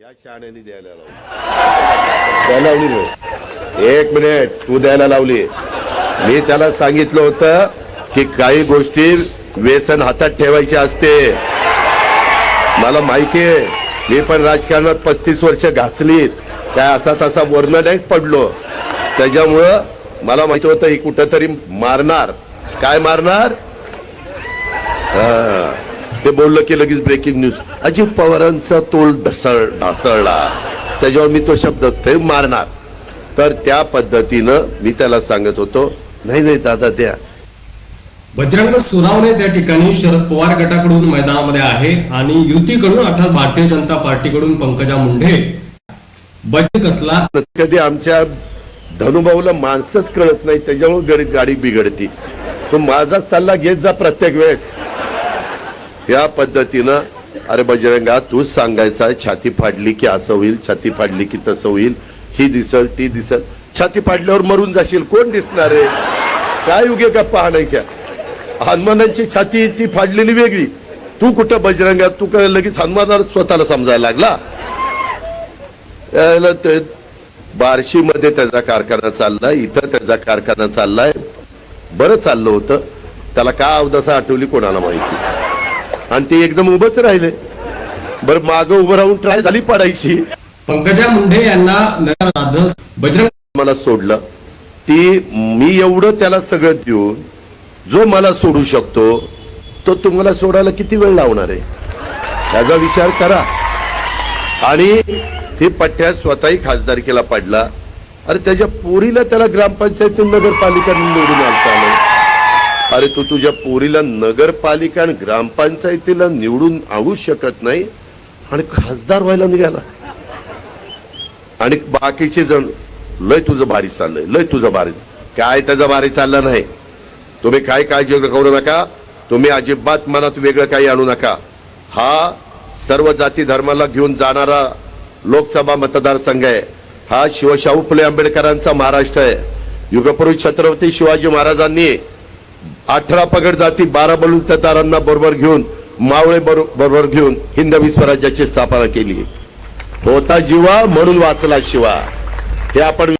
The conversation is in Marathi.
या शाण्याने द्यायला लावली. द्यायला लावली एक मिनिट तू द्यायला लावली. मी त्याला सांगितलं होतं की काही गोष्टी व्यसन हातात ठेवायचे असते. मला माहिती आहे मी पण राजकारणात पस्तीस वर्ष घासलीत. काय असा तसा वर्ण नाही पडलो. त्याच्यामुळं मला माहिती होतं ही कुठंतरी मारणार. काय मारणार? ते बोललं की लगेच ब्रेकिंग न्यूज अजित पवारांचा तोल ढसळ ढासळला. त्याच्यावर मी तो शब्द ते मारणार. तर त्या पद्धतीनं मी त्याला सांगत होतो नाही नाही दादा द्या. बजरंग सोनावणे त्या ठिकाणी शरद पवार गटाकडून मैदानामध्ये आहे आणि युतीकडून अर्थात भारतीय जनता पार्टीकडून पंकजा मुंढे बजरंग कसला कधी आमच्या धनुभाऊला माणसंच कळत नाही त्याच्यामुळे गाडी बिघडती. तो माझा सल्ला घेत जा प्रत्येक वेळेस. या पद्धतीनं अरे बजरंगा तूच सांगायचा छाती फाडली की असं होईल छाती फाडली की तसं होईल ही दिसल ती दिसल. छाती फाडल्यावर मरून जाशील कोण दिसणार आहे? काय उगे गप्पा आणायच्या? हनुमानांची छाती ती फाडलेली वेगळी. तू कुठं बजरंगा? तू काय लगेच हनुमानाला स्वतःला समजायला लागला? याला ते बार्शीमध्ये त्याचा कारखाना चाललाय इथं त्याचा कारखाना चाललाय. बरं चाललं होतं. त्याला का अवदसा आठवली कोणाला माहिती? आणि ते एकदम उभंच राहिले. बरं मागं उभं राहून ट्राय झाली पडायची. पंकजा मुंढे यांना बजरंग मला सोडलं. ती मी एवढं त्याला सगळं देऊन जो मला सोडू शकतो तो तुम्हाला सोडायला किती वेळ लावणार आहे? त्याचा विचार करा. आणि हे पठ्या स्वतःही खासदारकीला पडला. अरे त्याच्या पोरीला त्याला ग्रामपंचायतीतून नगरपालिका निवडून आणता आलं. अरे तू तुझ्या पोरीला नगरपालिका आणि ग्रामपंचायतीला निवडून आणू शकत नाही आणि खासदार व्हायला निघाला. आणि बाकीचे जण लय तुझं भारी चाललंय लय तुझं भारी काय त्याचं भारी चाललं नाही. तुम्ही काय काळजी करू नका. तुम्ही अजिबात मनात वेगळं काही आणू नका. हा सर्व जाती धर्माला घेऊन जाणारा लोकसभा मतदारसंघ आहे. हा शिवशाहू फुले आंबेडकरांचा महाराष्ट्र आहे. युगपुरुष छत्रपती शिवाजी महाराजांनी अठरा पगड जाती बारा बलुतदारांना बरोबर घेऊन मावळे बरोबर घेऊन हिंदवी स्वराज्याची स्थापना केली. होता जीवा म्हणून वाचला शिवा. हे आपण